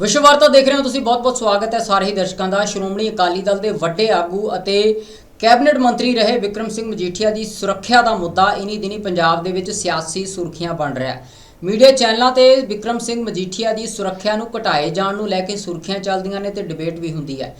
ਵਿਸ਼ਵ ਵਾਰਤਾ ਦੇਖ ਰਹੇ ਹੋ ਤੁਸੀਂ ਬਹੁਤ-ਬਹੁਤ ਸਵਾਗਤ ਹੈ ਸਾਰੇ ਹੀ ਦਰਸ਼ਕਾਂ ਦਾ। ਸ਼੍ਰੋਮਣੀ ਅਕਾਲੀ ਦਲ ਦੇ ਵੱਡੇ ਆਗੂ ਅਤੇ ਕੈਬਨਿਟ ਮੰਤਰੀ ਰਹੇ ਵਿਕਰਮ ਸਿੰਘ ਮਜੀਠੀਆ ਦੀ ਸੁਰੱਖਿਆ ਦਾ ਮੁੱਦਾ ਇਨੀ ਦਿਨੀ ਪੰਜਾਬ ਦੇ ਵਿੱਚ ਸਿਆਸੀ ਸੁਰਖੀਆਂ ਬਣ ਰਿਹਾ ਹੈ। ਮੀਡੀਆ ਚੈਨਲਾਂ ਤੇ ਵਿਕਰਮ ਸਿੰਘ ਮਜੀਠੀਆ ਦੀ ਸੁਰੱਖਿਆ ਨੂੰ ਘਟਾਏ ਜਾਣ ਨੂੰ ਲੈ ਕੇ ਸੁਰਖੀਆਂ ਚੱਲਦੀਆਂ ਨੇ ਤੇ ਡਿਬੇਟ ਵੀ ਹੁੰਦੀ ਹੈ।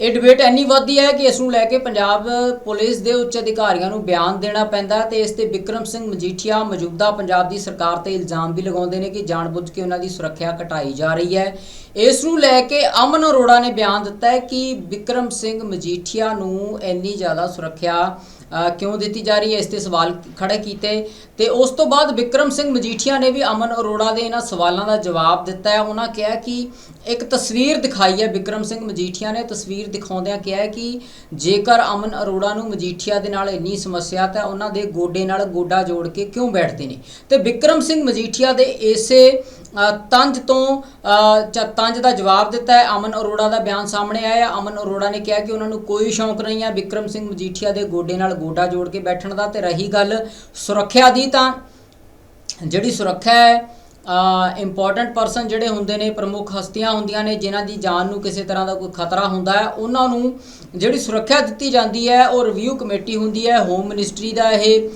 ਇਹ ਡਿਬੇਟ ਇੰਨੀ ਵੱਧਦੀ ਹੈ ਕਿ ਇਸ ਨੂੰ ਲੈ ਕੇ ਪੰਜਾਬ ਪੁਲਿਸ ਦੇ ਉੱਚ ਅਧਿਕਾਰੀਆਂ ਨੂੰ ਬਿਆਨ ਦੇਣਾ ਪੈਂਦਾ ਹੈ ਤੇ ਇਸ ਤੇ ਵਿਕਰਮ ਸਿੰਘ ਮਜੀਠੀਆ ਮੌਜੂਦਾ ਪੰਜਾਬ ਦੀ ਸਰਕਾਰ ਤੇ ਇਲਜ਼ਾਮ ਵੀ ਲਗਾਉਂਦੇ ਨੇ ਕਿ ਜਾਣਬੁੱਝ ਕੇ ਉਹਨਾਂ ਦੀ ਸੁਰੱਖਿਆ ਘਟਾਈ ਜਾ ਰਹੀ ਹੈ। ਇਸ ਨੂੰ ਲੈ ਕੇ ਅਮਨ ਅਰੋੜਾ ਨੇ ਬਿਆਨ ਦਿੱਤਾ ਹੈ ਕਿ ਵਿਕਰਮ ਸਿੰਘ ਮਜੀਠੀਆ ਨੂੰ ਇੰਨੀ ਜ਼ਿਆਦਾ ਸੁਰੱਖਿਆ ਕਿਉਂ ਦਿੱਤੀ ਜਾ ਰਹੀ ਹੈ? ਇਸ ਤੇ ਸਵਾਲ ਖੜੇ ਕੀਤੇ ਤੇ ਉਸ ਤੋਂ ਬਾਅਦ ਵਿਕਰਮ ਸਿੰਘ ਮਜੀਠੀਆ ਨੇ ਵੀ ਅਮਨ ਅਰੋੜਾ ਦੇ ਇਹਨਾਂ ਸਵਾਲਾਂ ਦਾ ਜਵਾਬ ਦਿੱਤਾ ਹੈ। ਉਹਨਾਂ ਕਿਹਾ ਕਿ ਇੱਕ ਤਸਵੀਰ ਦਿਖਾਈ ਹੈ ਵਿਕਰਮ ਸਿੰਘ ਮਜੀਠੀਆ ਨੇ। ਤਸਵੀਰ ਦਿਖਾਉਂਦਿਆਂ ਕਿਹਾ ਹੈ ਕਿ ਜੇਕਰ ਅਮਨ ਅਰੋੜਾ ਨੂੰ ਮਜੀਠੀਆ ਦੇ ਨਾਲ ਇੰਨੀ ਸਮੱਸਿਆ ਤਾਂ ਉਹਨਾਂ ਦੇ ਗੋਡੇ ਨਾਲ ਗੋਡਾ ਜੋੜ ਕੇ ਕਿਉਂ ਬੈਠਦੇ ਨੇ? ਤੇ ਵਿਕਰਮ ਸਿੰਘ ਮਜੀਠੀਆ ਦੇ ਇਸੇ ਤੰਜ ਤੋਂ ਤੰਜ ਦਾ ਜਵਾਬ ਦਿੱਤਾ ਹੈ, ਅਮਨ ਅਰੋੜਾ ਦਾ ਬਿਆਨ ਸਾਹਮਣੇ ਆਇਆ। ਅਮਨ ਅਰੋੜਾ ਨੇ ਕਿਹਾ ਕਿ ਉਹਨਾਂ ਨੂੰ ਕੋਈ ਸ਼ੌਂਕ ਨਹੀਂ ਹੈ ਵਿਕਰਮ ਸਿੰਘ ਮਜੀਠੀਆ ਦੇ ਗੋਡੇ ਨਾਲ ਗੋਡਾ ਜੋੜ ਕੇ ਬੈਠਣ ਦਾ ਤੇ ਰਹੀ ਗੱਲ ਸੁਰੱਖਿਆ ਦੀ ਤਾਂ। ਜਿਹੜੀ ਸੁਰੱਖਿਆ ਹੈ ਇੰਪੋਰਟੈਂਟ ਪਰਸਨ ਜਿਹੜੇ ਹੁੰਦੇ ਨੇ, ਪ੍ਰਮੁੱਖ ਹਸਤੀਆਂ ਹੁੰਦੀਆਂ ਨੇ, ਜਿਨ੍ਹਾਂ ਦੀ ਜਾਨ ਨੂੰ ਕਿਸੇ ਤਰ੍ਹਾਂ ਦਾ ਕੋਈ ਖਤਰਾ ਹੁੰਦਾ ਹੈ, ਉਹਨਾਂ ਨੂੰ ਜਿਹੜੀ ਸੁਰੱਖਿਆ ਦਿੱਤੀ ਜਾਂਦੀ ਹੈ, ਉਹ ਰਿਵਿਊ ਕਮੇਟੀ ਹੁੰਦੀ ਹੈ ਹੋਮ ਮਿਨਿਸਟਰੀ ਦਾ ਇਹ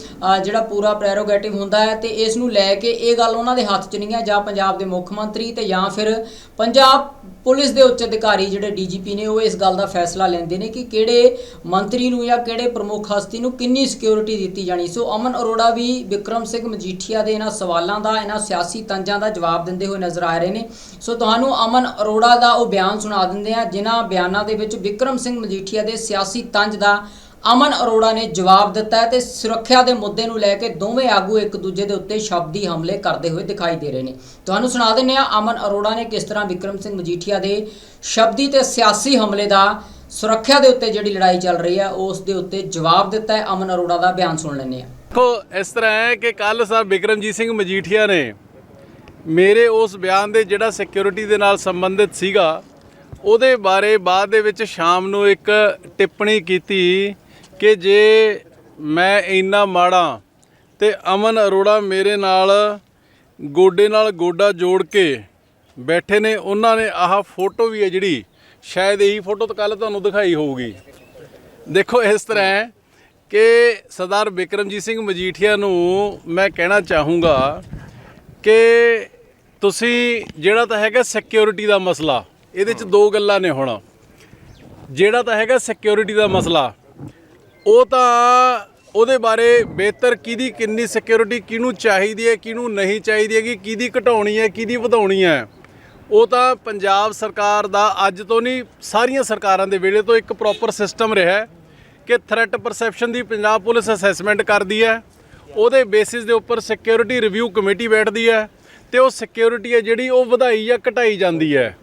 ਜਿਹੜਾ ਪੂਰਾ ਪ੍ਰੈਰੋਗੇਟਿਵ ਹੁੰਦਾ ਹੈ, ਤੇ ਇਸ ਨੂੰ ਲੈ ਕੇ ਇਹ ਗੱਲ ਉਹਨਾਂ ਦੇ ਹੱਥ 'ਚ ਨਹੀਂ ਹੈ, ਜਾਂ ਪੰਜਾਬ ਦੇ ਮੁੱਖ ਮੰਤਰੀ ਤੇ ਜਾਂ ਫਿਰ ਪੰਜਾਬ ਪੁਲਿਸ ਦੇ ਉੱਚ ਅਧਿਕਾਰੀ ਜਿਹੜੇ ਡੀਜੀਪੀ ਨੇ, ਉਹ ਇਸ ਗੱਲ ਦਾ ਫੈਸਲਾ ਲੈਂਦੇ ਨੇ ਕਿ ਕਿਹੜੇ ਮੰਤਰੀ ਨੂੰ ਜਾਂ ਕਿਹੜੇ ਪ੍ਰਮੁੱਖ ਹਸਤੀ ਨੂੰ ਕਿੰਨੀ ਸਿਕਿਉਰਿਟੀ ਦਿੱਤੀ ਜਾਣੀ। ਸੋ ਅਮਨ ਅਰੋੜਾ ਵੀ, ਵਿਕਰਮ ਸਿੰਘ ਮਜੀਠੀਆ ਦੇ ਇਹਨਾਂ ਸਵਾਲਾਂ ਦਾ, ਇਹਨਾਂ ਸਿਆਸੀ ਤੰਜਾਂ ਦਾ ਜਵਾਬ ਦਿੰਦੇ ਹੋਏ ਨਜ਼ਰ ਆ ਰਹੇ ਨੇ। ਸੋ ਤੁਹਾਨੂੰ ਅਮਨ ਅਰੋੜਾ ਦਾ ਉਹ ਬਿਆਨ ਸੁਣਾ ਦਿੰਦੇ ਆ, ਜਿਨ੍ਹਾਂ ਬਿਆਨਾਂ ਦੇ ਵਿੱਚ ਵਿਕਰਮ ਸਿੰਘ ਮਜੀਠੀਆ ਦੇ ਸਿਆਸੀ ਤੰਜ ਦਾ ਅਮਨ ਅਰੋੜਾ ਨੇ ਜਵਾਬ ਦਿੱਤਾ ਤੇ ਸੁਰੱਖਿਆ ਦੇ ਮੁੱਦੇ ਨੂੰ ਲੈ ਕੇ ਦੋਵੇਂ ਆਗੂ ਇੱਕ ਦੂਜੇ ਦੇ ਉੱਤੇ ਸ਼ਬਦੀ ਹਮਲੇ ਕਰਦੇ ਹੋਏ ਦਿਖਾਈ ਦੇ ਰਹੇ ਨੇ। ਤੁਹਾਨੂੰ ਸੁਣਾ ਦਿੰਦੇ ਆ, ਅਮਨ ਅਰੋੜਾ ਨੇ ਕਿਸ ਤਰ੍ਹਾਂ ਵਿਕਰਮ ਸਿੰਘ ਮਜੀਠੀਆ ਦੇ ਸ਼ਬਦੀ ਤੇ ਸਿਆਸੀ ਹਮਲੇ ਦਾ ਸੁਰੱਖਿਆ ਦੇ ਉੱਤੇ ਜਿਹੜੀ ਲੜਾਈ ਚੱਲ ਰਹੀ ਹੈ ਉਸ ਦੇ ਉੱਤੇ ਜਵਾਬ ਦਿੱਤਾ ਹੈ। ਅਮਨ ਅਰੋੜਾ ਦਾ ਬਿਆਨ ਸੁਣ ਲੈਂਦੇ ਆ। ਦੇਖੋ, ਇਸ ਤਰ੍ਹਾਂ ਹੈ ਕਿ ਕੱਲ ਸਰ ਬਿਕਰਮਜੀਤ ਸਿੰਘ ਮਜੀਠੀਆ ਨੇ ਮੇਰੇ ਉਸ ਬਿਆਨ ਦੇ ਜਿਹੜਾ ਸਿਕਿਉਰਿਟੀ ਦੇ ਨਾਲ ਸੰਬੰਧਿਤ ਸੀਗਾ, ਉਹਦੇ ਬਾਰੇ ਬਾਅਦ ਦੇ ਵਿੱਚ ਸ਼ਾਮ ਨੂੰ ਇੱਕ ਟਿੱਪਣੀ ਕੀਤੀ ਕਿ ਜੇ ਮੈਂ ਇੰਨਾ ਮਾੜਾ ਤੇ ਅਮਨ ਅਰੋੜਾ ਮੇਰੇ ਨਾਲ ਗੋਡੇ ਨਾਲ ਗੋਡਾ ਜੋੜ ਕੇ ਬੈਠੇ ਨੇ, ਉਹਨਾਂ ਨੇ ਆਹ ਫੋਟੋ ਵੀ ਹੈ ਜਿਹੜੀ, ਸ਼ਾਇਦ ਇਹੀ ਫੋਟੋ ਤਾਂ ਕੱਲ ਤੁਹਾਨੂੰ ਦਿਖਾਈ ਹੋਊਗੀ। ਦੇਖੋ ਇਸ ਤਰ੍ਹਾਂ ਹੈ ਕਿ ਸਰਦਾਰ ਬਿਕਰਮਜੀਤ ਸਿੰਘ ਮਜੀਠੀਆ ਨੂੰ ਮੈਂ ਕਹਿਣਾ ਚਾਹੂੰਗਾ ਕਿ ਤੁਸੀਂ ਜਿਹੜਾ ਤਾਂ ਹੈਗਾ ਸਿਕਿਉਰਿਟੀ ਦਾ ਮਸਲਾ ਇਹਦੇ ਚ ਦੋ ਗੱਲਾਂ ਨੇ ਹੁਣ। ਜਿਹੜਾ ਤਾਂ ਹੈਗਾ ਸਿਕਿਉਰਿਟੀ ਦਾ ਮਸਲਾ ਉਹ ਤਾਂ ਉਹਦੇ ਬਾਰੇ ਬਿਹਤਰ ਕਿਹਦੀ ਕਿੰਨੀ ਸਿਕਿਉਰਿਟੀ ਕਿਹਨੂੰ ਚਾਹੀਦੀ ਹੈ ਕਿਹਨੂੰ ਨਹੀਂ ਚਾਹੀਦੀ ਹੈ ਕਿ ਕਿਹਦੀ ਘਟਾਉਣੀ ਹੈ ਕਿਹਦੀ ਵਧਾਉਣੀ ਹੈ। ਉਹ ਤਾਂ ਪੰਜਾਬ ਸਰਕਾਰ ਦਾ ਅੱਜ ਤੋਂ ਨਹੀਂ ਸਾਰੀਆਂ ਸਰਕਾਰਾਂ ਦੇ ਵੇਲੇ ਤੋਂ ਇੱਕ ਪ੍ਰੋਪਰ ਸਿਸਟਮ ਰਿਹਾ ਕਿ ਥ੍ਰੈਟ ਪਰਸੈਪਸ਼ਨ ਦੀ ਪੰਜਾਬ ਪੁਲਿਸ ਅਸੈਸਮੈਂਟ ਕਰਦੀ ਹੈ। ਉਹਦੇ ਬੇਸਿਸ ਦੇ ਉੱਪਰ ਸਿਕਿਉਰਿਟੀ ਰਿਵਿਊ ਕਮੇਟੀ ਬੈਠਦੀ ਹੈ ਤੇ ਉਹ ਸਿਕਿਉਰਿਟੀ ਹੈ ਜਿਹੜੀ ਉਹ ਵਧਾਈ ਜਾਂ ਘਟਾਈ ਜਾਂਦੀ ਹੈ।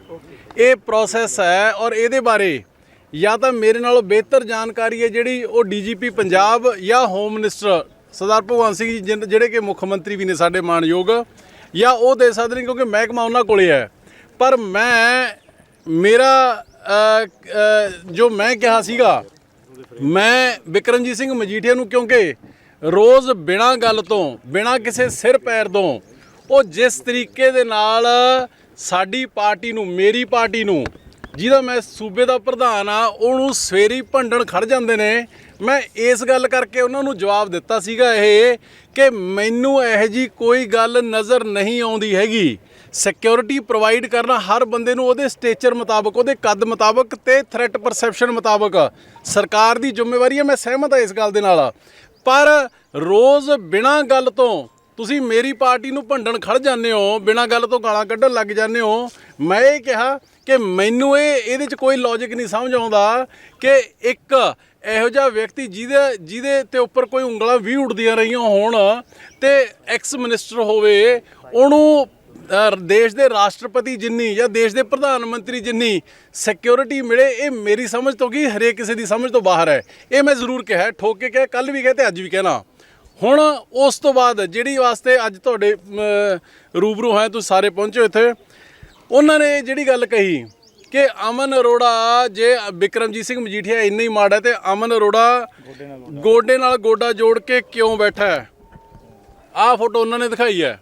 ਇਹ ਪ੍ਰੋਸੈਸ ਹੈ ਔਰ ਇਹਦੇ ਬਾਰੇ ਜਾਂ ਤਾਂ ਮੇਰੇ ਨਾਲੋਂ ਬਿਹਤਰ ਜਾਣਕਾਰੀ ਹੈ ਜਿਹੜੀ ਉਹ ਡੀਜੀਪੀ ਪੰਜਾਬ ਜਾਂ ਹੋਮ ਮਿਨਿਸਟਰ ਸਰਦਾਰ ਭਗਵੰਤ ਸਿੰਘ ਜੀ ਜਿਨ- ਜਿਹੜੇ ਕਿ ਮੁੱਖ ਮੰਤਰੀ ਵੀ ਨੇ ਸਾਡੇ ਮਾਣਯੋਗ ਜਾਂ ਉਹ ਦੇ ਸਕਦੇ ਨੇ ਕਿਉਂਕਿ ਮਹਿਕਮਾ ਉਹਨਾਂ ਕੋਲੇ ਹੈ। ਪਰ ਮੈਂ, ਮੇਰਾ ਜੋ ਮੈਂ ਕਿਹਾ ਸੀਗਾ, ਮੈਂ ਵਿਕਰਮਜੀਤ ਸਿੰਘ ਮਜੀਠੀਆ ਨੂੰ ਕਿਉਂਕਿ ਰੋਜ਼ ਬਿਨਾਂ ਗੱਲ ਤੋਂ, ਬਿਨਾਂ ਕਿਸੇ ਸਿਰ ਪੈਰ ਤੋਂ, ਉਹ ਜਿਸ ਤਰੀਕੇ ਦੇ ਨਾਲ ਸਾਡੀ ਪਾਰਟੀ ਨੂੰ, ਮੇਰੀ ਪਾਰਟੀ ਨੂੰ, ਜਿਹਦਾ ਮੈਂ ਸੂਬੇ ਦਾ ਪ੍ਰਧਾਨ ਆ, ਉਹਨੂੰ ਸਵੇਰੀ ਭੰਡਣ ਖੜ ਜਾਂਦੇ ਨੇ, ਮੈਂ ਇਸ ਗੱਲ ਕਰਕੇ ਉਹਨਾਂ ਨੂੰ ਜਵਾਬ ਦਿੱਤਾ ਸੀਗਾ ਇਹ, ਕਿ ਮੈਨੂੰ ਇਹੋ ਜੀ ਕੋਈ ਗੱਲ ਨਜ਼ਰ ਨਹੀਂ ਆਉਂਦੀ ਹੈਗੀ। ਸਿਕਿਉਰਿਟੀ ਪ੍ਰੋਵਾਈਡ ਕਰਨਾ ਹਰ ਬੰਦੇ ਨੂੰ ਉਹਦੇ ਸਟੇਚਰ ਮੁਤਾਬਕ, ਉਹਦੇ ਕੱਦ ਮੁਤਾਬਕ ਤੇ ਥ੍ਰੈਟ ਪਰਸੈਪਸ਼ਨ ਮੁਤਾਬਕ। ਸਰਕਾਰ ਦੀ ਜ਼ਿੰਮੇਵਾਰੀ ਹੈ ਮੈਂ ਸਹਿਮਤ ਹਾਂ ਇਸ ਗੱਲ ਦੇ ਨਾਲ। ਪਰ ਰੋਜ਼ ਬਿਨਾਂ ਗੱਲ ਤੋਂ ਤੁਸੀਂ ਮੇਰੀ ਪਾਰਟੀ ਨੂੰ ਭੰਡਣ ਖੜ ਜਾਂਦੇ ਹੋ, ਬਿਨਾਂ ਗੱਲ ਤੋਂ ਗਾਲਾਂ ਕੱਢਣ ਲੱਗ ਜਾਂਦੇ ਹੋ। ਮੈਂ ਇਹ ਕਿਹਾ ਕਿ ਮੈਨੂੰ ਇਹ, ਇਹਦੇ 'ਚ ਕੋਈ ਲੌਜੀਕ ਨਹੀਂ ਸਮਝ ਆਉਂਦਾ ਕਿ ਇੱਕ ਇਹੋ ਜਿਹਾ ਵਿਅਕਤੀ ਜਿਹਦੇ ਜਿਹਦੇ ਤੇ ਉੱਪਰ ਕੋਈ ਉਂਗਲਾਂ ਵੀ ਉੱਡਦੀਆਂ ਰਹੀਆਂ ਹੋਣ ਤੇ ਐਕਸ ਮਿਨਿਸਟਰ ਹੋਵੇ, ਉਹਨੂੰ ਦੇਸ਼ ਦੇ ਰਾਸ਼ਟਰਪਤੀ ਜਿੰਨੀ ਜਾਂ ਦੇਸ਼ ਦੇ ਪ੍ਰਧਾਨ ਮੰਤਰੀ ਜਿੰਨੀ ਸਿਕਿਉਰਿਟੀ ਮਿਲੇ ਇਹ ਮੇਰੀ ਸਮਝ ਤੋਂ ਕੀ ਹਰੇਕ ਕਿਸੇ ਦੀ ਸਮਝ ਤੋਂ ਬਾਹਰ ਹੈ। ਇਹ ਮੈਂ ਜ਼ਰੂਰ ਕਿਹਾ ਠੋਕ ਕੇ ਕਿਹਾ ਕੱਲ ਵੀ ਕਿਹਾ ਤੇ ਅੱਜ ਵੀ ਕਹਿਣਾ। ਹੁਣ ਉਸ ਤੋਂ ਬਾਅਦ ਜਿਹੜੀ ਵਾਸਤੇ ਅੱਜ ਤੁਹਾਡੇ ਰੂਬਰੂ ਹੈ ਤੁਸੀਂ ਸਾਰੇ ਪਹੁੰਚੇ ਇੱਥੇ ਉਹਨਾਂ ਨੇ ਜਿਹੜੀ ਗੱਲ ਕਹੀ ਕਿ ਅਮਨ ਅਰੋੜਾ ਜੇ ਵਿਕਰਮਜੀਤ ਸਿੰਘ ਮਜੀਠੀਆ ਇੰਨਾ ਹੀ ਮਾੜਾ ਤੇ ਅਮਨ ਅਰੋੜਾ ਗੋਡੇ ਨਾਲ ਗੋਡਾ ਜੋੜ ਕੇ ਕਿਉਂ ਬੈਠਾ ਹੈ? ਆਹ ਫੋਟੋ ਉਹਨਾਂ ਨੇ ਦਿਖਾਈ ਹੈ।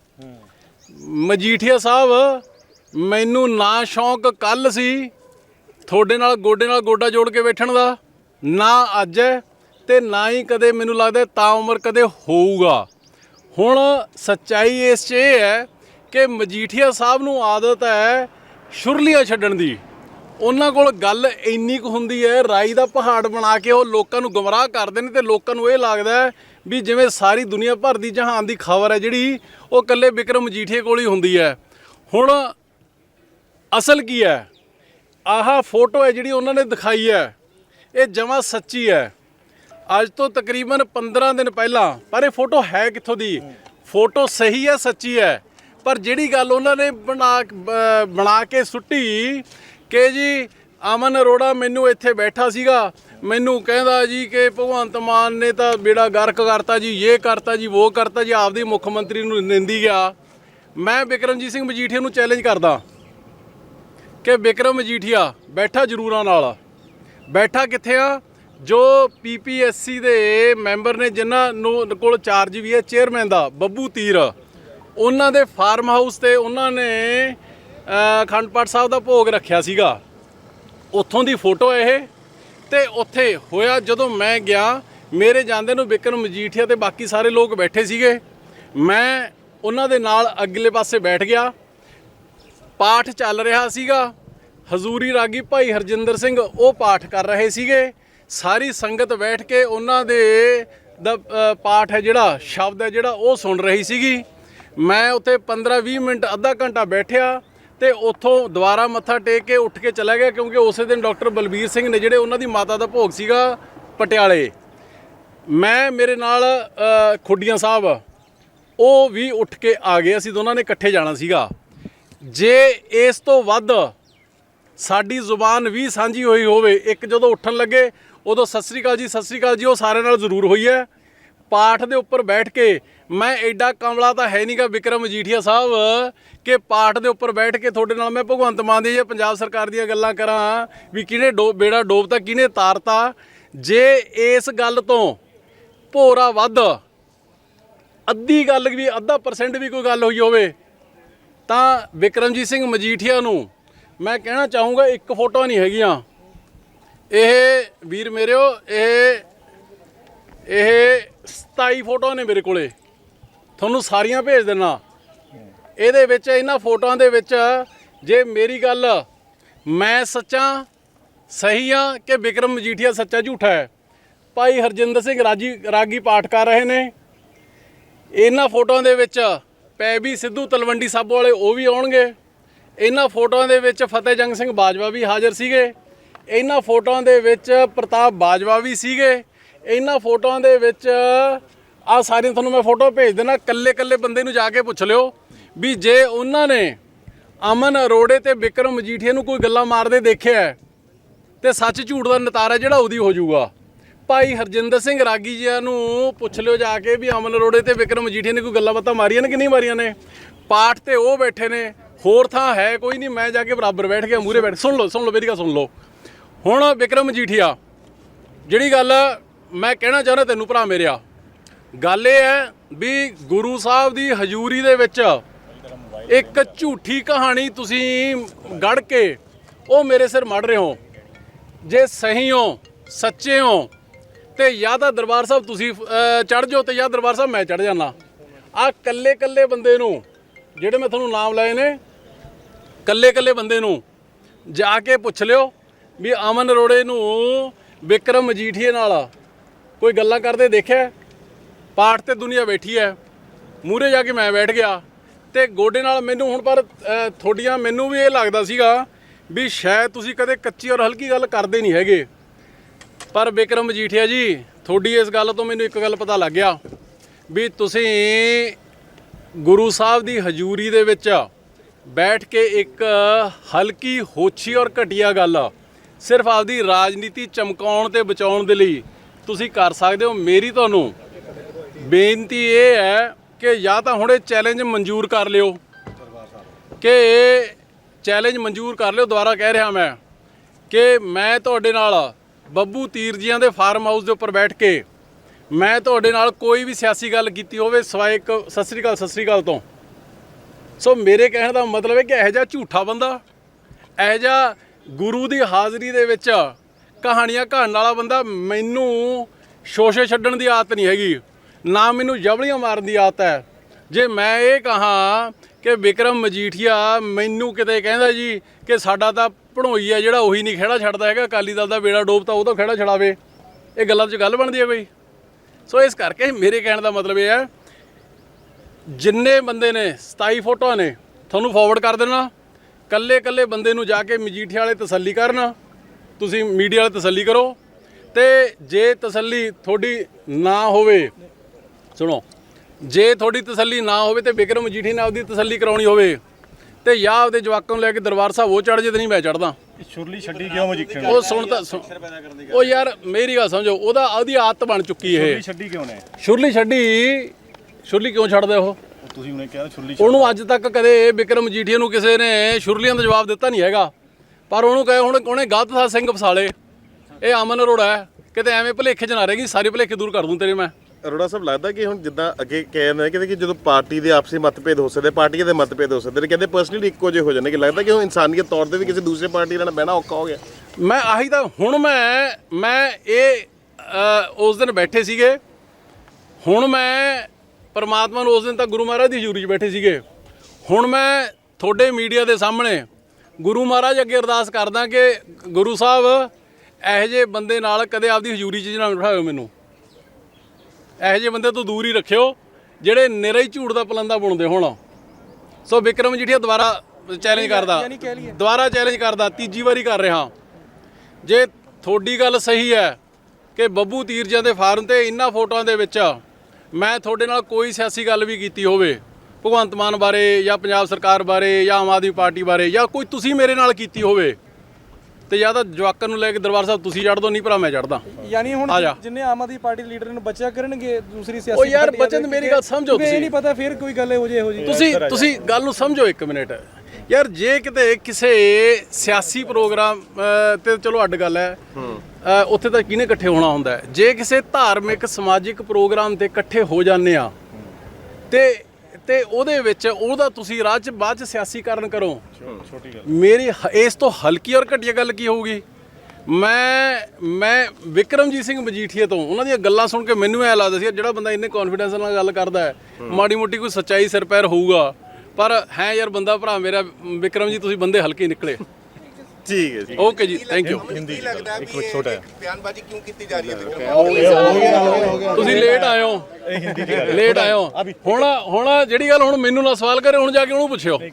ਮਜੀਠੀਆ ਸਾਹਿਬ, ਮੈਨੂੰ ਨਾ ਸ਼ੌਂਕ ਕੱਲ ਸੀ ਤੁਹਾਡੇ ਨਾਲ ਗੋਡੇ ਨਾਲ ਗੋਡਾ ਜੋੜ ਕੇ ਬੈਠਣ ਦਾ। ਨਾ ਅੱਜ ਹੈ ਤੇ ਨਾ ਹੀ ਕਦੇ ਮੈਨੂੰ ਲੱਗਦਾ ਤਾਂ ਉਮਰ ਕਦੇ ਹੋਊਗਾ। ਹੁਣ ਸੱਚਾਈ ਇਸ 'ਚ ਇਹ ਹੈ ਕਿ ਮਜੀਠੀਆ ਸਾਹਿਬ ਨੂੰ ਆਦਤ ਹੈ ਸ਼ੁਰਲੀਆਂ ਛੱਡਣ ਦੀ। ਉਹਨਾਂ ਕੋਲ ਗੱਲ ਇੰਨੀ ਕੁ ਹੁੰਦੀ ਹੈ, ਰਾਈ ਦਾ ਪਹਾੜ ਬਣਾ ਕੇ ਉਹ ਲੋਕਾਂ ਨੂੰ ਗਮਰਾਹ ਕਰਦੇ ਨੇ ਤੇ ਲੋਕਾਂ ਨੂੰ ਇਹ ਲੱਗਦਾ ਵੀ ਜਿਵੇਂ ਸਾਰੀ ਦੁਨੀਆ ਭਰ ਦੀ ਜਹਾਨ ਦੀ ਖਬਰ ਹੈ ਜਿਹੜੀ, ਉਹ ਇਕੱਲੇ ਵਿਕਰਮ ਮਜੀਠੀਏ ਕੋਲ ਹੀ ਹੁੰਦੀ ਹੈ। ਹੁਣ ਅਸਲ ਕੀ ਹੈ? ਆਹ ਫੋਟੋ ਹੈ ਜਿਹੜੀ ਉਹਨਾਂ ਨੇ ਦਿਖਾਈ ਹੈ। ਇਹ ਜਮਾ ਸੱਚੀ ਹੈ। ਅੱਜ ਤੋਂ ਤਕਰੀਬਨ 15 ਦਿਨ ਪਹਿਲਾਂ, ਪਰ ਇਹ ਫੋਟੋ ਹੈ ਕਿੱਥੋਂ ਦੀ? ਫੋਟੋ ਸਹੀ ਹੈ, ਸੱਚੀ ਹੈ। ਪਰ ਜਿਹੜੀ ਗੱਲ ਉਹਨਾਂ ਨੇ ਬਣਾ ਬ- ਬਣਾ ਕੇ ਸੁੱਟੀ ਕਿ ਜੀ ਅਮਨ ਅਰੋੜਾ ਮੈਨੂੰ ਇੱਥੇ ਬੈਠਾ ਸੀਗਾ ਮੈਨੂੰ ਕਹਿੰਦਾ ਜੀ ਕਿ ਭਗਵੰਤ ਮਾਨ ਨੇ ਤਾਂ ਬੇੜਾ ਗਰਕ ਕਰਤਾ ਜੀ ਇਹ ਕਰਤਾ ਜੀ ਉਹ ਕਰਤਾ ਜੀ ਆਪਦੀ ਮੁੱਖ ਮੰਤਰੀ ਨੂੰ ਨਿੰਦੀ ਗਿਆ। ਮੈਂ ਬਿਕਰਮਜੀਤ ਸਿੰਘ ਮਜੀਠੀਆ ਨੂੰ ਚੈਲੰਜ ਕਰਦਾ। ਕਿ ਬਿਕਰਮ ਮਜੀਠੀਆ ਬੈਠਾ ਜ਼ਰੂਰਾਂ ਨਾਲ। ਬੈਠਾ ਕਿੱਥੇ ਆ? ਜੋ ਪੀਪੀਐਸਸੀ ਦੇ ਮੈਂਬਰ ਨੇ ਜਿਨ੍ਹਾਂ ਨੂੰ ਕੋਲ ਚਾਰਜ ਵੀ ਹੈ ਚੇਅਰਮੈਨ ਦਾ ਬੱਬੂ ਤੀਰ। ਉਹਨਾਂ ਦੇ ਫਾਰਮ ਹਾਊਸ ਤੇ ਉਹਨਾਂ ਨੇ ਅ, ਅਖੰਡ ਪਾਠ ਸਾਹਿਬ ਦਾ ਭੋਗ ਰੱਖਿਆ ਸੀਗਾ। ਉੱਥੋਂ ਦੀ ਫੋਟੋ ਇਹ। ਤੇ ਉੱਥੇ ਹੋਇਆ ਜਦੋਂ ਮੈਂ ਗਿਆ, ਮੇਰੇ ਜਾਂਦੇ ਨੂੰ ਵਿਕਰਮ ਮਜੀਠੀਆ ਤੇ ਬਾਕੀ ਸਾਰੇ ਲੋਕ ਬੈਠੇ ਸੀਗੇ। ਮੈਂ ਉਹਨਾਂ ਦੇ ਨਾਲ ਅਗਲੇ ਪਾਸੇ ਬੈਠ ਗਿਆ। ਪਾਠ ਚੱਲ ਰਿਹਾ ਸੀਗਾ। ਹਜ਼ੂਰੀ ਰਾਗੀ ਭਾਈ ਹਰਜਿੰਦਰ ਸਿੰਘ ਉਹ ਪਾਠ ਕਰ ਰਹੇ ਸੀਗੇ। ਸਾਰੀ ਸੰਗਤ ਬੈਠ ਕੇ ਉਹਨਾਂ ਦੇ ਦਾ ਪਾਠ ਹੈ ਜਿਹੜਾ, ਸ਼ਬਦ ਹੈ ਜਿਹੜਾ ਉਹ ਸੁਣ ਰਹੀ ਸੀਗੀ। ਮੈਂ ਉੱਥੇ 15-20 ਮਿੰਟ, ਅੱਧਾ ਘੰਟਾ ਬੈਠਿਆ। ਤੇ ਉੱਥੋਂ ਦੁਬਾਰਾ ਮੱਥਾ ਟੇਕ ਕੇ ਉੱਠ ਕੇ ਚਲਾ ਗਿਆ ਕਿਉਂਕਿ ਉਸੇ ਦਿਨ ਡਾਕਟਰ ਬਲਬੀਰ ਸਿੰਘ ਨੇ ਜਿਹੜੇ ਉਹਨਾਂ ਦੀ ਮਾਤਾ ਦਾ ਭੋਗ ਸੀਗਾ ਪਟਿਆਲੇ। ਮੈਂ, ਮੇਰੇ ਨਾਲ ਖੁੱਡੀਆਂ ਸਾਹਿਬ, ਉਹ ਵੀ ਉੱਠ ਕੇ ਆ ਗਏ। ਅਸੀਂ ਦੋਨਾਂ ਨੇ ਇਕੱਠੇ ਜਾਣਾ ਸੀਗਾ। ਜੇ ਇਸ ਤੋਂ ਵੱਧ ਸਾਡੀ ਜ਼ੁਬਾਨ ਵੀ ਸਾਂਝੀ ਹੋਈ ਹੋਵੇ, ਇੱਕ ਜਦੋਂ ਉੱਠਣ ਲੱਗੇ, ਉਦੋਂ ਸਤਿ ਸ੍ਰੀ ਅਕਾਲ ਜੀ, ਸਤਿ ਸ੍ਰੀ ਅਕਾਲ ਜੀ, ਉਹ ਸਾਰਿਆਂ ਨਾਲ ਜ਼ਰੂਰ ਹੋਈ ਹੈ। ਪਾਠ ਦੇ ਉੱਪਰ ਬੈਠ ਕੇ ਮੈਂ ਐਡਾ ਕਮਲਾ ਤਾਂ ਹੈ ਨਹੀਂਗਾ ਵਿਕਰਮ ਮਜੀਠੀਆ ਸਾਹਿਬ ਕਿ ਪਾਠ ਦੇ ਉੱਪਰ ਬੈਠ ਕੇ ਤੁਹਾਡੇ ਨਾਲ ਮੈਂ ਭਗਵੰਤ ਮਾਨ ਦੀ ਜਾਂ ਪੰਜਾਬ ਸਰਕਾਰ ਦੀਆਂ ਗੱਲਾਂ ਕਰਾਂ ਵੀ ਕਿਹਨੇ ਡੋ, ਬੇੜਾ ਡੋਬਤਾ ਕਿਹਨੇ ਤਾਰਤਾ। ਜੇ ਇਸ ਗੱਲ ਤੋਂ ਭੋਰਾ ਵੱਧ, ਅੱਧੀ ਗੱਲ ਵੀ, ਅੱਧਾ ਪਰਸੈਂਟ ਵੀ ਕੋਈ ਗੱਲ ਹੋਈ ਹੋਵੇ, ਤਾਂ ਵਿਕਰਮਜੀਤ ਸਿੰਘ ਮਜੀਠੀਆ ਨੂੰ ਮੈਂ ਕਹਿਣਾ ਚਾਹੂੰਗਾ ਇੱਕ ਫੋਟੋ ਨਹੀਂ ਹੈਗੀਆਂ। ਇਹ ਵੀਰ ਮੇਰਿਓ, ਇਹ ਇਹ 27 ਫੋਟੋਆਂ ਨੇ ਮੇਰੇ ਕੋਲੇ। ਤੁਹਾਨੂੰ ਸਾਰੀਆਂ ਭੇਜ ਦੇਣਾ ਇਹਦੇ ਵਿੱਚ, ਇਹਨਾਂ ਫੋਟੋਆਂ ਦੇ ਵਿੱਚ ਜੇ ਮੇਰੀ ਗੱਲ ਮੈਂ ਸੱਚਾ ਸਹੀ ਆ ਕਿ ਵਿਕਰਮ ਮਜੀਠੀਆ ਸੱਚਾ ਝੂਠਾ ਹੈ? ਭਾਈ ਹਰਜਿੰਦਰ ਸਿੰਘ ਰਾਜੀ ਰਾਗੀ ਪਾਠ ਕਰ ਰਹੇ ਨੇ। ਇਹਨਾਂ ਫੋਟੋਆਂ ਦੇ ਵਿੱਚ ਪੈ ਵੀ ਸਿੱਧੂ ਤਲਵੰਡੀ ਸਾਬੋ ਵਾਲੇ ਉਹ ਵੀ ਆਉਣਗੇ। ਇਹਨਾਂ ਫੋਟੋਆਂ ਦੇ ਵਿੱਚ ਫਤਿਹ ਜੰਗ ਸਿੰਘ ਬਾਜਵਾ ਵੀ ਹਾਜ਼ਰ ਸੀਗੇ। ਇਹਨਾਂ ਫੋਟੋਆਂ ਦੇ ਵਿੱਚ ਪ੍ਰਤਾਪ ਬਾਜਵਾ ਵੀ ਸੀਗੇ। ਇਹਨਾਂ ਫੋਟੋਆਂ ਦੇ ਵਿੱਚ ਆ ਸਾਰੀਆਂ ਤੁਹਾਨੂੰ ਮੈਂ ਫੋਟੋ ਭੇਜ ਦੇਣਾ ਕੱਲੇ ਕੱਲੇ ਬੰਦੇ ਨੂੰ ਜਾ ਕੇ ਪੁੱਛ ਲਿਓ ਵੀ ਜੇ ਉਹਨਾਂ ਨੇ ਅਮਨ ਅਰੋੜੇ ਤੇ ਵਿਕਰਮ ਮਜੀਠੀਆ ਨੂੰ ਕੋਈ ਗੱਲਾਂ ਮਾਰਦੇ ਦੇਖਿਆ ਹੈ, ਤੇ ਸੱਚ ਝੂਠ ਦਾ ਨਤਾਰਾ ਜਿਹੜਾ ਉਹਦੀ ਹੋ ਜਾਊਗਾ। ਭਾਈ ਹਰਜਿੰਦਰ ਸਿੰਘ ਰਾਗੀ ਜੀਆਂ ਨੂੰ ਪੁੱਛ ਲਿਓ ਜਾ ਕੇ ਵੀ ਅਮਨ ਅਰੋੜੇ ਤੇ ਵਿਕਰਮ ਮਜੀਠੀਆ ਨੇ ਕੋਈ ਗੱਲਾਂ ਬਾਤਾਂ ਮਾਰੀਆਂ ਨੇ ਕਿ ਨਹੀਂ ਮਾਰੀਆਂ ਨੇ? ਪਾਠ ਤੇ ਉਹ ਬੈਠੇ ਨੇ ਹੋਰ ਥਾਂ ਹੈ ਕੋਈ ਨਹੀਂ ਮੈਂ ਜਾ ਕੇ ਬਰਾਬਰ ਬੈਠ ਗਿਆ ਮੂਰੇ ਬੈਠ ਸੁਣ ਲਓ ਸੁਣ ਲਓ ਮੇਰੀ ਗੱਲ ਸੁਣ ਲਓ। ਹੁਣ ਵਿਕਰਮ ਮਜੀਠੀਆ ਜਿਹੜੀ ਗੱਲ ਮੈਂ ਕਹਿਣਾ ਚਾਹੁੰਦਾ ਤੈਨੂੰ ਭਰਾ ਮੇਰਿਆ ਗੱਲ ਇਹ ਹੈ ਵੀ ਗੁਰੂ ਸਾਹਿਬ ਦੀ ਹਜ਼ੂਰੀ ਦੇ ਵਿੱਚ ਇੱਕ ਝੂਠੀ ਕਹਾਣੀ ਤੁਸੀਂ ਗੜ ਕੇ ਉਹ ਮੇਰੇ ਸਿਰ ਮੜ ਰਹੇ ਹੋ। ਜੇ ਸਹੀ ਹੋ, ਸੱਚੇ ਹੋ, ਤੇ ਜਾਂ ਤਾਂ ਦਰਬਾਰ ਸਾਹਿਬ ਤੁਸੀਂ ਚੜ ਜਾਓ ਤੇ ਜਾਂ ਦਰਬਾਰ ਸਾਹਿਬ ਮੈਂ ਚੜ ਜਾਣਾ ਆ ਕੱਲੇ ਕੱਲੇ ਬੰਦੇ ਨੂੰ, ਜਿਹੜੇ ਮੈਂ ਤੁਹਾਨੂੰ ਨਾਮ ਲਏ ਨੇ ਕੱਲੇ ਕੱਲੇ ਬੰਦੇ ਨੂੰ ਜਾ ਕੇ ਪੁੱਛ ਲਿਓ ਵੀ ਅਮਨ ਅਰੋੜੇ ਨੂੰ ਵਿਕਰਮ ਮਜੀਠੀਏ ਨਾਲ ਕੋਈ ਗੱਲਾਂ ਕਰਦੇ ਦੇਖਿਆ? ਪਾਠ ਤੇ ਦੁਨੀਆ ਬੈਠੀ ਹੈ ਮੂਰੇ ਜਾ ਕੇ ਮੈਂ ਬੈਠ ਗਿਆ ਤੇ ਗੋਡੇ ਨਾਲ ਮੈਨੂੰ ਹੁਣ ਪਰ ਅ, ਤੁਹਾਡੀਆਂ ਮੈਨੂੰ ਵੀ ਇਹ ਲੱਗਦਾ ਸੀਗਾ ਵੀ ਸ਼ਾਇਦ ਤੁਸੀਂ ਕਦੇ ਕੱਚੀ ਔਰ ਹਲਕੀ ਗੱਲ ਕਰਦੇ ਨਹੀਂ ਹੈਗੇ। ਪਰ ਬਿਕਰਮ ਮਜੀਠੀਆ ਜੀ ਤੁਹਾਡੀ ਇਸ ਗੱਲ ਤੋਂ ਮੈਨੂੰ ਇੱਕ ਗੱਲ ਪਤਾ ਲੱਗ ਗਿਆ ਵੀ ਤੁਸੀਂ ਗੁਰੂ ਸਾਹਿਬ ਦੀ ਹਜ਼ੂਰੀ ਦੇ ਵਿੱਚ ਬੈਠ ਕੇ ਇੱਕ ਹਲਕੀ ਹੋਛੀ ਔਰ ਘਟੀਆ ਗੱਲ ਸਿਰਫ ਆਪਦੀ ਰਾਜਨੀਤੀ ਚਮਕਾਉਣ ਤੇ ਬਚਾਉਣ ਦੇ ਲਈ ਤੁਸੀਂ ਕਰ ਸਕਦੇ ਹੋ, ਮੇਰੀ ਤੁਹਾਨੂੰ ਬੇਨਤੀ ਇਹ ਹੈ ਕਿ ਜਾਂ ਤਾਂ ਹੁਣ ਇਹ ਚੈਲੰਜ ਮਨਜ਼ੂਰ ਕਰ ਲਿਓ। ਕਿ ਇਹ ਚੈਲੰਜ ਮਨਜ਼ੂਰ ਕਰ ਲਿਓ, ਦੁਬਾਰਾ ਕਹਿ ਰਿਹਾ ਮੈਂ, ਕਿ ਮੈਂ ਤੁਹਾਡੇ ਨਾਲ ਬੱਬੂ ਤੀਰ ਜੀਆਂ ਦੇ ਫਾਰਮ ਹਾਊਸ ਦੇ ਉੱਪਰ ਬੈਠ ਕੇ ਮੈਂ ਤੁਹਾਡੇ ਨਾਲ ਕੋਈ ਵੀ ਸਿਆਸੀ ਗੱਲ ਕੀਤੀ ਹੋਵੇ ਸਵਾਏ ਇੱਕ ਸਤਿ ਸ੍ਰੀ ਅਕਾਲ, ਸਤਿ ਸ੍ਰੀ ਅਕਾਲ ਤੋਂ। ਸੋ ਮੇਰੇ ਕਹਿਣ ਦਾ ਮਤਲਬ ਹੈ ਕਿ ਇਹੋ ਜਿਹਾ ਝੂਠਾ ਬੰਦਾ, ਇਹੋ ਜਿਹਾ ਗੁਰੂ ਦੀ ਹਾਜ਼ਰੀ ਦੇ ਵਿੱਚ ਕਹਾਣੀਆਂ ਕਹਾਣ ਵਾਲਾ ਬੰਦਾ ਮੈਨੂੰ ਸ਼ੋਸ਼ੇ ਛੱਡਣ ਦੀ ਆਦਤ ਨਹੀਂ ਹੈਗੀ, ਨਾ ਮੈਨੂੰ ਜਬਲੀਆਂ ਮਾਰਨ ਦੀ ਆਦਤ ਹੈ। ਜੇ ਮੈਂ ਇਹ ਕਹਾਂ ਕਿ ਵਿਕਰਮ ਮਜੀਠੀਆ ਮੈਨੂੰ ਕਿਤੇ ਕਹਿੰਦਾ ਜੀ ਕਿ ਸਾਡਾ ਤਾਂ ਭਣੋਈ ਹੈ, ਜਿਹੜਾ ਉਹੀ ਨਹੀਂ ਖੇੜਾ ਛੱਡਦਾ ਹੈਗਾ, ਅਕਾਲੀ ਦਲ ਦਾ ਬੇੜਾ ਡੋਬਤਾ ਉਹ ਤਾਂ ਖੇੜਾ ਛਡਾਵੇ। ਇਹ ਗੱਲਾਂ 'ਚ ਗੱਲ ਬਣਦੀ ਹੈ ਕੋਈ? ਸੋ ਇਸ ਕਰਕੇ ਮੇਰੇ ਕਹਿਣ ਦਾ ਮਤਲਬ ਇਹ ਹੈ, ਜਿੰਨੇ ਬੰਦੇ ਨੇ 27 ਫੋਟੋਆਂ ਨੇ, ਤੁਹਾਨੂੰ ਫਾਰਵਰਡ ਕਰ ਦੇਣਾ। ਕੱਲੇ ਕੱਲੇ ਬੰਦੇ ਨੂੰ ਜਾ ਕੇ ਮਜੀਠੀਆ ਵਾਲੇ ਤਸੱਲੀ ਕਰਨਾ। ਤੁਸੀਂ ਮੀਡੀਆ ਵਾਲੇ ਤਸੱਲੀ ਕਰੋ ਤੇ ਜੇ ਤਸੱਲੀ ਤੁਹਾਡੀ ਨਾ ਹੋਵੇ ਸੁਣੋ ਜੇ ਤੁਹਾਡੀ ਤਸੱਲੀ ਨਾ ਹੋਵੇ ਤੇ ਬਿਕਰਮ ਮਜੀਠੀ ਨੇ ਆਪਦੀ ਤਸੱਲੀ ਕਰਾਉਣੀ ਹੋਵੇ ਤੇ ਜਾਂ ਆਪਦੇ ਜਵਾਕਾਂ ਨੂੰ ਲੈ ਕੇ ਦਰਬਾਰ ਸਾਹਿਬ ਉਹ ਚੜ ਜੇ ਤੇ ਨਹੀਂ ਮੈਂ ਚੜਦਾ ਸ਼ੁਰਲੀ ਛੱਡੀ ਕਿਉਂ ਮਜੀਠੀਆ ਉਹ ਸੁਣ ਤਾਂ ਉਹ ਯਾਰ ਮੇਰੀ ਗੱਲ ਸਮਝੋ ਉਹਦਾ ਉਹਦੀ ਆਦਤ ਬਣ ਚੁੱਕੀ ਇਹ। ਸ਼ੁਰਲੀ ਛੱਡੀ ਕਿਉਂ ਨੇ? ਛੱਡੀ ਸ਼ੁਰਲੀ ਕਿਉਂ ਛੱਡਦੇ ਉਹ? ਤੁਸੀਂ ਉਹਨੇ ਕਿਹਾ ਸ਼ੁਰਲੀ ਉਹਨੂੰ ਅੱਜ ਤੱਕ ਕਦੇ ਬਿਕਰਮ ਜੀਠੀਆ ਨੂੰ ਕਿਸੇ ਨੇ ਸ਼ੁਰਲੀਆਂ ਦਾ ਜਵਾਬ ਦਿੱਤਾ ਨਹੀਂ ਹੈਗਾ। ਪਰ ਉਹਨੂੰ ਕਹੇ ਹੁਣ ਉਹਨੇ ਗਲਤ ਸਾ ਸਿੰਘ ਫਸਾਲੇ ਇਹ ਅਮਨ ਅਰੋੜਾ ਹੈ। ਕਿਤੇ ਐਵੇਂ ਭਲੇਖੇ ਚ ਨਾ ਰਹੇਗੀ ਸਾਰੇ ਭਲੇਖੇ ਦੂਰ ਕਰ ਦੂੰ ਤੇਰੇ ਮੈਂ। ਅਰੋੜਾ ਸਾਹਿਬ ਲੱਗਦਾ ਕਿ ਹੁਣ ਜਿੱਦਾਂ ਅੱਗੇ ਕਹਿੰਦੇ ਕਿ ਕਿ ਜਦੋਂ ਪਾਰਟੀ ਦੇ ਆਪਸੀ ਮਤਭੇਦ ਹੋ ਸਕਦੇ ਪਾਰਟੀਆਂ ਦੇ ਮਤਭੇਦ ਹੋ ਸਕਦੇ ਨੇ ਕਹਿੰਦੇ ਪਰਸਨਲੀ ਇੱਕੋ ਜਿਹੇ ਹੋ ਜਾਣਗੇ ਲੱਗਦਾ ਕਿ ਹੁਣ ਇਨਸਾਨੀਅਤ ਤੌਰ ਤੇ ਵੀ ਕਿਸੇ ਦੂਸਰੇ ਪਾਰਟੀ ਨਾਲ ਬਹਿਣਾ ਔਖਾ ਹੋ ਗਿਆ। ਮੈਂ ਆਹੀ ਤਾਂ ਹੁਣ ਮੈਂ ਮੈਂ ਇਹ ਉਸ ਦਿਨ ਬੈਠੇ ਸੀਗੇ। ਹੁਣ ਮੈਂ ਪਰਮਾਤਮਾ ਨੂੰ ਉਸ ਦਿਨ ਤਾਂ ਗੁਰੂ ਮਹਾਰਾਜ ਦੀ ਹਜ਼ੂਰੀ 'ਚ ਬੈਠੇ ਸੀਗੇ। ਹੁਣ ਮੈਂ ਤੁਹਾਡੇ ਮੀਡੀਆ ਦੇ ਸਾਹਮਣੇ ਗੁਰੂ ਮਹਾਰਾਜ ਅੱਗੇ ਅਰਦਾਸ ਕਰਦਾ ਕਿ ਗੁਰੂ ਸਾਹਿਬ ਇਹੋ ਜਿਹੇ ਬੰਦੇ ਨਾਲ ਕਦੇ ਆਪਦੀ ਹਜ਼ੂਰੀ 'ਚ ਨਾ ਬਿਠਾਇਓ ਮੈਨੂੰ। ਇਹੋ ਜਿਹੇ ਬੰਦੇ ਤੋਂ ਦੂਰ ਹੀ ਰੱਖਿਓ ਜਿਹੜੇ ਨਿਰਾ ਹੀ ਝੂਠ ਦਾ ਪਲੰਦਾ ਬੁਣਦੇ ਹੋਣ। ਸੋ ਵਿਕਰਮ ਜੀਠੀਆ ਦੁਬਾਰਾ ਚੈਲੰਜ ਕਰਦਾ। ਦੁਬਾਰਾ ਚੈਲੰਜ ਕਰਦਾ ਤੀਜੀ ਵਾਰੀ ਕਰ ਰਿਹਾ। ਜੇ ਤੁਹਾਡੀ ਗੱਲ ਸਹੀ ਹੈ ਕਿ ਬੱਬੂ ਤੀਰਜਾਂ ਦੇ ਫਾਰਮ ਤੇ ਇੰਨਾ ਫੋਟੋਆਂ ਦੇ ਵਿੱਚ ਮੈਂ ਤੁਹਾਡੇ ਨਾਲ ਕੋਈ ਸਿਆਸੀ ਗੱਲ ਵੀ ਕੀਤੀ ਹੋਵੇ ਭਗਵੰਤ ਮਾਨ ਬਾਰੇ ਜਾਂ ਪੰਜਾਬ ਸਰਕਾਰ ਬਾਰੇ ਜਾਂ ਆਮ ਆਦਮੀ ਪਾਰਟੀ ਬਾਰੇ ਜਾਂ ਕੋਈ ਤੁਸੀਂ ਮੇਰੇ ਨਾਲ ਕੀਤੀ ਹੋਵੇ ਤੇ ਜਾਂ ਤਾਂ ਜਵਾਕਾਂ ਨੂੰ ਲੈ ਕੇ ਦਰਬਾਰ ਸਾਹਿਬ ਤੁਸੀਂ ਚੜ੍ਹ ਦੋ ਨਹੀਂ ਭਰਾ ਮੈਂ ਚੜ੍ਹਦਾ। ਯਾਨੀ ਹੁਣ ਜਾ। ਜਿੰਨੇ ਆਮ ਆਦਮੀ ਪਾਰਟੀ ਲੀਡਰ ਨੂੰ ਬਚਿਆ ਕਰਨਗੇ ਦੂਸਰੀ ਸਿਆਸੀ ਉਹ ਯਾਰ ਬਚਨ ਮੇਰੀ ਗੱਲ ਸਮਝੋ ਇਹ ਤੁਸੀਂ। ਨਹੀਂ ਪਤਾ ਫਿਰ ਕੋਈ ਗੱਲ ਇਹੋ ਜਿਹੀ ਇਹੋ ਜਿਹੀ। ਤੁਸੀਂ ਤੁਸੀਂ ਗੱਲ ਨੂੰ ਸਮਝੋ ਇੱਕ ਮਿੰਟ। ਯਾਰ ਜੇ ਕਿਤੇ ਕਿਸੇ ਸਿਆਸੀ ਪ੍ਰੋਗਰਾਮ ਤੇ ਚਲੋ ਅੱਡ ਗੱਲ ਹੈ। ਉੱਥੇ ਤਾਂ ਕਿਹਨੇ ਇਕੱਠੇ ਹੋਣਾ ਹੁੰਦਾ ਹੈ? ਜੇ ਕਿਸੇ ਧਾਰਮਿਕ ਸਮਾਜਿਕ ਪ੍ਰੋਗਰਾਮ ਤੇ ਇਕੱਠੇ ਹੋ ਜਾਂਦੇ ਆ ਤੇ ਤੇ ਉਹਦੇ ਵਿੱਚ ਉਹਦਾ ਤੁਸੀਂ ਰਾਜ ਬਾਅਦ ਚ ਸਿਆਸੀਕਰਨ ਕਰੋ। ਛੋਟੀ ਗੱਲ। ਮੇਰੀ ਇਸ ਤੋਂ ਹਲਕੀ ਔਰ ਘਟੀਆ ਗੱਲ ਕੀ ਹੋਊਗੀ? ਮੈਂ ਮੈਂ ਵਿਕਰਮਜੀਤ ਸਿੰਘ ਮਜੀਠੀਆ ਤੋਂ ਉਹਨਾਂ ਦੀਆਂ ਗੱਲਾਂ ਸੁਣ ਕੇ ਮੈਨੂੰ ਐ ਲੱਗਦਾ ਸੀ ਜਿਹੜਾ ਬੰਦਾ ਇੰਨੇ ਕੌਨਫੀਡੈਂਸ ਨਾਲ ਗੱਲ ਕਰਦਾ ਹੈ ਮਾੜੀ ਮੋਟੀ ਕੋਈ ਸੱਚਾਈ ਸਿਰ ਪੈਰ ਹੋਊਗਾ। ਪਰ ਹੈ ਯਾਰ ਬੰਦਾ ਭਰਾ ਮੇਰਾ ਵਿਕਰਮ ਜੀ ਤੁਸੀਂ ਬੰਦੇ ਹਲਕੇ ਨਿਕਲੇ। ਠੀਕ ਹੈ ਜੀ। ਓਕੇ ਜੀ ਥੈਂਕ ਯੂ ਹਿੰਦੀ ਕੀ ਲੱਗਦਾ ਵੀ ਇਹ ਬਿਆਨਬਾਜ਼ੀ ਕਿਉਂ ਕੀਤੀ ਜਾ ਰਹੀ ਹੈ? ਤੁਸੀਂ ਲੇਟ ਆਇਓ ਇਹ ਹਿੰਦੀ ਦੀ ਗੱਲ ਲੇਟ ਆਇਓ ਹੁਣ ਹੁਣ ਜਿਹੜੀ ਗੱਲ ਹੁਣ ਮੈਨੂੰ ਨਾ ਸਵਾਲ ਕਰੇ ਹੁਣ ਜਾ ਕੇ ਉਹਨੂੰ ਪੁੱਛਿਓ।